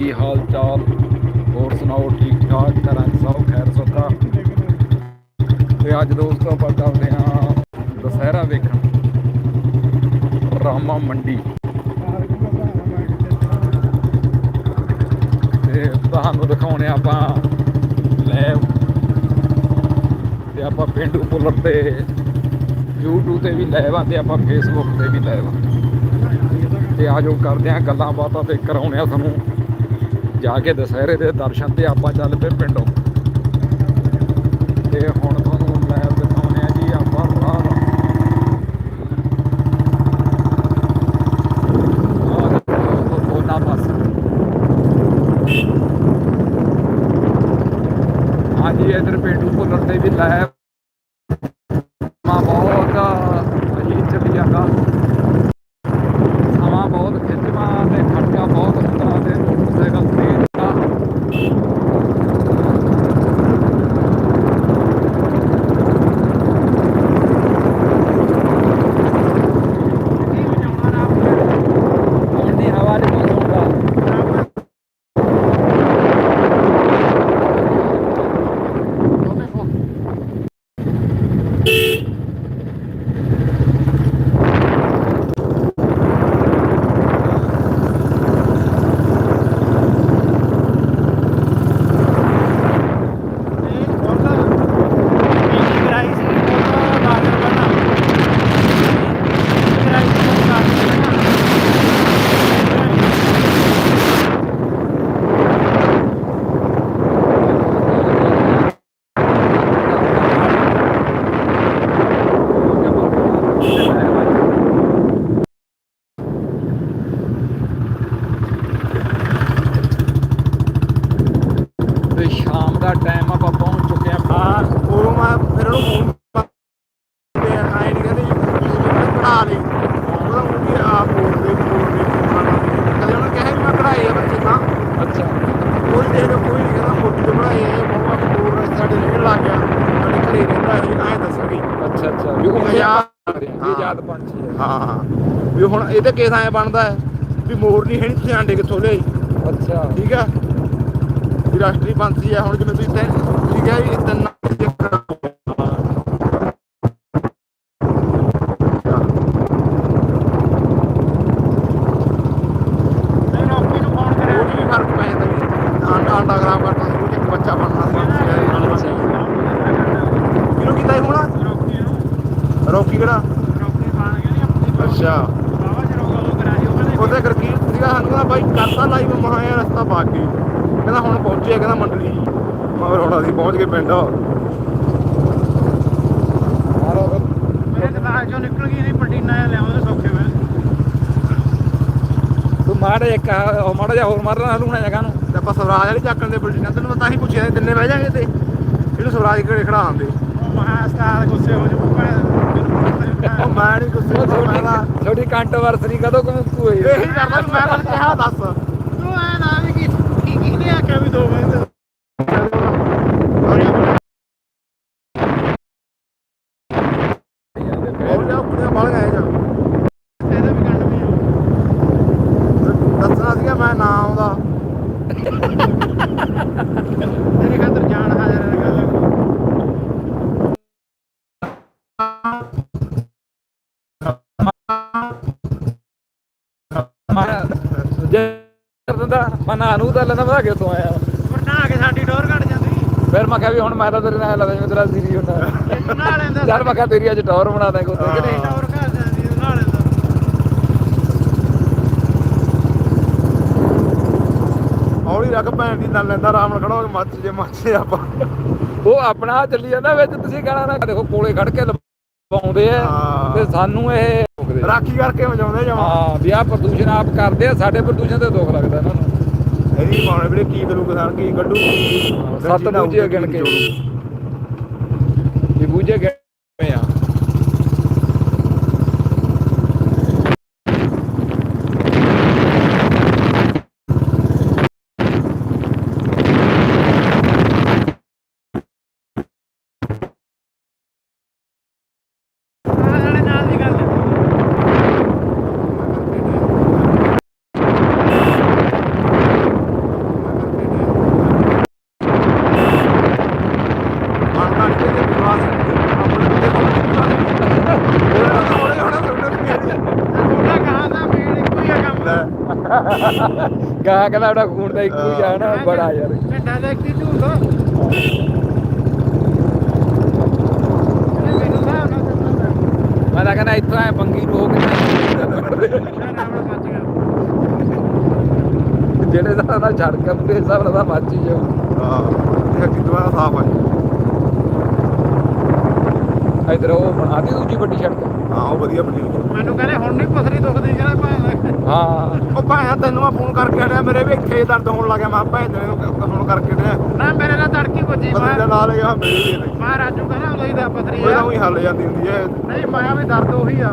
ਕੀ ਹਾਲ ਚਾਲ? ਹੋਰ ਸੁਣਾਓ ਠੀਕ ਠਾਕ ਘਰਾਂ 'ਚ ਸਭ ਖੈਰ ਸੁੱਖਾ ਤੇ ਅੱਜ ਦੋਸਤੋ ਆਪਾਂ ਚੱਲਦੇ ਹਾਂ ਦੁਸਹਿਰਾ ਵੇਖਣ। ਰਾਮਾ ਮੰਡੀ। ਤੇ ਤੁਹਾਨੂੰ ਦਿਖਾਉਣੇ ਆਪਾਂ ਲੈ। ਤੇ ਆਪਾਂ ਪਿੰਡੂ ਪੁੱਲਰ ਤੇ, YouTube ਤੇ ਵੀ ਲਾਈਵ ਆ ਤੇ ਆਪਾਂ Facebook ਤੇ ਵੀ ਲਾਈਵ ਆ। ਤੇ ਆਜੋ ਕਰਦੇ ਆ ਗੱਲਾਂ ਬਾਤਾਂ ਤੇ ਕਰਾਉਣੇ ਆ ਤੁਹਾਨੂੰ। ਜਾ ਕੇ ਦੁਸਹਿਰੇ ਦੇ ਦਰਸ਼ਨ ਤੇ ਆਪਾਂ ਚੱਲ ਪਏ ਪਿੰਡੋਂ। ਤੇ ਹੁਣ ਤੁਹਾਨੂੰ ਲਾਈਵ ਦਿਖਾਉਣੇ ਆ ਜੀ ਆਪਾਂ ਰਾਹ ਉਹਨਾਂ ਹਾਂਜੀ ਇਧਰ ਪੇਂਡੂ ਭੁੱਲਰ ਤੇ ਵੀ ਲਾਈਵ ਸਮਾਂ ਬਹੁਤ ਅਜੀਬ ਚੱਲੀ ਜਾਂਦਾ ਸਮਾਂ ਬਹੁਤ ਖਿੱਚਵਾਂ ਤੇ ਖੜਕਾ ਬਹੁਤ ਹੁੰਦਾ ਤੇ ਮੋਟਰਸਾਈਕਲ ਤੇਜ਼ ਆ ਹੁਣ ਦੀ ਹਵਾ ਦੇ ਮੌਸਮ ਦਾ ਤੇ ਸ਼ਾਮ ਦਾ ਟਾਈਮ ਆਪਾਂ ਪਹੁੰਚ ਚੁੱਕੇ ਆ ਹਾਂ ਉਹ ਮੈਂ ਫਿਰ ਉਹਨੂੰ ਫੋਨ ਤੇ ਆਏ ਨਹੀਂ ਕਹਿੰਦੇ ਪੜਾ ਲਈ। ਉਹਦਾ ਉਹ ਵੀ ਆ ਬੋਲ ਦੇ ਬੋਲ ਦੇ ਕਦੇ ਉਹਨੇ ਕਿਹਾ ਮੈਂ ਕਢਾਏ ਆ ਬੱਚੇ ਤਾਂ। ਅੱਛਾ। ਕੋਈ ਦੇ ਕੋਈ ਨਹੀਂ ਕਹਿੰਦਾ ਮੋਟੀ ਤੇ ਬਣਾਏ ਆ ਬਹੁਤ ਬੋਲ ਸਾਡੇ ਰਹਿਣ ਲੱਗ ਗਿਆ। ਸਾਡੇ ਘਰੇ ਰਹਿੰਦਾ ਸੀ ਐਂ ਦੱਸਣਗੇ ਅੱਛਾ ਅੱਛਾ ਵੀ ਉਹ ਯਾਦ- ਇਹ ਯਾਦ ਪੰਛੀ ਹੈ। ਹਾਂ ਵੀ ਹੁਣ ਇਹਦੇ ਕੇਸ ਐਂ ਬਣਦਾ ਹੈ ਵੀ ਮੋਰ ਨਹੀਂ ਹੈ ਨਹੀਂ ਤੁਸੀਂ ਆਂਡੇ ਕਿੱਥੋਂ ਲਿਆਈ। ਅੱਛਾ। ਠੀਕ ਆ? ਵੀ ਰਾਸ਼ਟਰੀ ਪੰਛੀ ਆ ਹੁਣ ਜਿਵੇਂ ਤੁਸੀਂ ਤੈਨ ਤੁਸੀਂ ਕਿਹਾ ਵੀ ਤਿੰਨ ਰੋਕੀ ਕਿਹੜਾ? ਅੱਛਾ। ਉਹਦੇ ਕਰਕੇ ਸੀਗਾ ਸਾਨੂੰ ਬਾਈ ਕਰਤਾ ਲਾਈਵ ਮਹਾਇਆ ਰਸਤਾ ਪਾ ਕੇ ਕਹਿੰਦਾ ਹੁਣ ਪਹੁੰਚਿਆ ਕਹਿੰਦਾ ਮੰਡਲੀ ਮਗਰ ਹੁਣ ਅਸੀਂ ਪਹੁੰਚ ਗਏ ਪਿੰਡ। ਤੂੰ ਮਾੜਾ ਇੱਕ ਉਹ ਮਾੜਾ ਜਿਹਾ ਹੋਰ ਮਾਰਨਾ ਲੂਣਾ ਜਗਾ ਨੂੰ ਤੇ ਆਪਾਂ ਸਵਰਾਜ ਵਾਲੀ ਚੱਕਣ ਦੇ ਬਿਲਡਿੰਗ ਤੈਨੂੰ ਪਤਾ ਹੀ ਪੁੱਛਿਆ ਤਿੰਨੇ ਬਹਿ ਜਾਗੇ ਤੇ। ਇਹਨੂੰ ਸਵਰਾਜ ਘਰੇ ਖੜਾ ਆਂਦੇ ਉਹ ਮੈਂ ਨਹੀਂ ਗੁੱਸੇ ਮੈਂ ਤਾਂ ਛੋਟੀ ਕੰਟਰੋਵਰਸੀ ਕਦੋਂ ਕਮ ਹੋਈ? ਇਹੀ ਕਰਦਾ ਮੈਂ ਤਾਂ ਕਿਹਾ ਦੱਸ। ਹੋਰ ਮੈਂ ਨਾਨੂ ਤਾਂ ਲੈਂਦਾ ਮੈਂ ਕਿਉਂ ਆਇਆ। ਫਿਰ ਮੈਂ ਕਿਹਾ ਵੀ ਹੁਣ ਮੈਂ ਤਾਂ ਤੇਰੇ ਨਾਲ ਲੱਗਦਾ ਜਿਵੇਂ ਤੇਰਾ ਸੀਰੀ ਹੁੰਦਾ। ਯਾਰ ਮੈਂ ਕਿਹਾ ਤੇਰੀ ਅੱਜ ਟੌਰ ਬਣਾ ਦਾਂਗੇ ਉੱਤੇ ਕਿ ਨਹੀਂ ਹੌਲੀ ਰੱਖ ਭੈਣ ਦੀ ਨਾਲ ਲੈਂਦਾ ਆਰਾਮ ਨਾਲ ਖੜਾ ਹੋ ਕੇ ਮੱਚ ਜੇ ਮੱਚੇ ਆਪਾਂ। ਉਹ ਆਪਣਾ ਚੱਲੀ ਜਾਂਦਾ ਵਿੱਚ ਤੁਸੀਂ ਕਹਿਣਾ ਨਾ ਦੇਖੋ ਕੋਲੇ ਖੜ ਕੇ ਲਵਾਉਂਦੇ ਆ। ਤੇ ਸਾਨੂੰ ਇਹ ਆ। ਰਾਖੀ ਕਰਕੇ ਵਜਾਉਂਦੇ ਜਮਾ। ਹਾਂ ਵੀ ਆਹ ਪ੍ਰਦੂਸ਼ਣ ਆਪ ਕਰਦੇ ਆ ਸਾਡੇ ਪ੍ਰਦੂਸ਼ਣ ਤੇ ਦੁੱਖ ਲੱਗਦਾ ਇਹਨਾਂ ਨੂੰ। ਇਹਦੀ ਪਾਉਣੇ ਵੀਰੇ ਕੀ ਕਰੂ ਕਿਸਾਨ ਕੀ ਕੱਢੂ? ਸੱਤ ਬੂਝੇ ਗਿਣ ਕੇ। ਵੀ ਬੂਝੇ ਗਏ ਆ। ਗਾ ਕਹਿੰਦਾ ਉਹਦਾ ਖੂਨ ਦਾ ਇੱਕੋ ਹੀ ਆ ਨਾ ਬੜਾ ਯਾਰ। ਢੱਡਾ ਦੇ ਕੀ ਝੂਠ ਨਾ ਮੈਂ ਤਾਂ ਕਹਿੰਦਾ ਇੱਥੋਂ ਐ ਪੰਗੀ ਰੋਕ ਬਚ ਜਿਹੜੇ ਦਾ ਨਾਲ ਸੜਕ ਦੇ ਹਿਸਾਬ ਨਾਲ ਤਾਂ ਮੱਚ ਹੀ ਜਾਊ। ਹਾਂ ਇਹ ਅੱਗੇ ਦੁਬਾਰਾ ਸਾਫ਼ ਹੈ ਇਧਰ ਉਹ ਬਣਾਤੀ ਦੂਜੀ ਵੱਡੀ ਸੜਕ। ਹਾਂ ਉਹ ਵਧੀਆ ਬਣੀ ਹੈ। ਮੈਨੂੰ ਕਹਿੰਦੇ ਹੁਣ ਨਹੀਂ ਪਥਰੀ ਦੁਖਦੀ ਜਿਹੜਾ ਭਾਂ ਹਾਂ। ਉਹ ਭਾਇਆ ਤੈਨੂੰ ਮੈਂ ਫੋਨ ਕਰਕੇ ਆੜਿਆ ਮੇਰੇ ਵੀ ਇੱਥੇ ਦਰਦ ਹੋਣ ਲੱਗਿਆ ਮੈਂ ਭਾਈ ਤੈਨੂੰ ਫੋਨ ਕਰਕੇ ਆੜਿਆ ਨਾ ਮੇਰੇ ਨਾਲ ਤੜਕੀ ਵੱਜੀ ਪਤਾ ਮੈਂ ਨਾਲ ਗਿਆ ਮੇਰੇ ਵੀ ਮੈਂ ਰਾਜੂ ਕਹਿੰਦਾ ਉਹਦੀ ਉਹ ਆ। ਉਹੀ ਹੱਲ ਜਾਂਦੀ ਹੁੰਦੀ ਹੈ ਨਹੀਂ ਮਾਇਆ ਵੀ ਦਰਦ ਉਹੀ ਆ।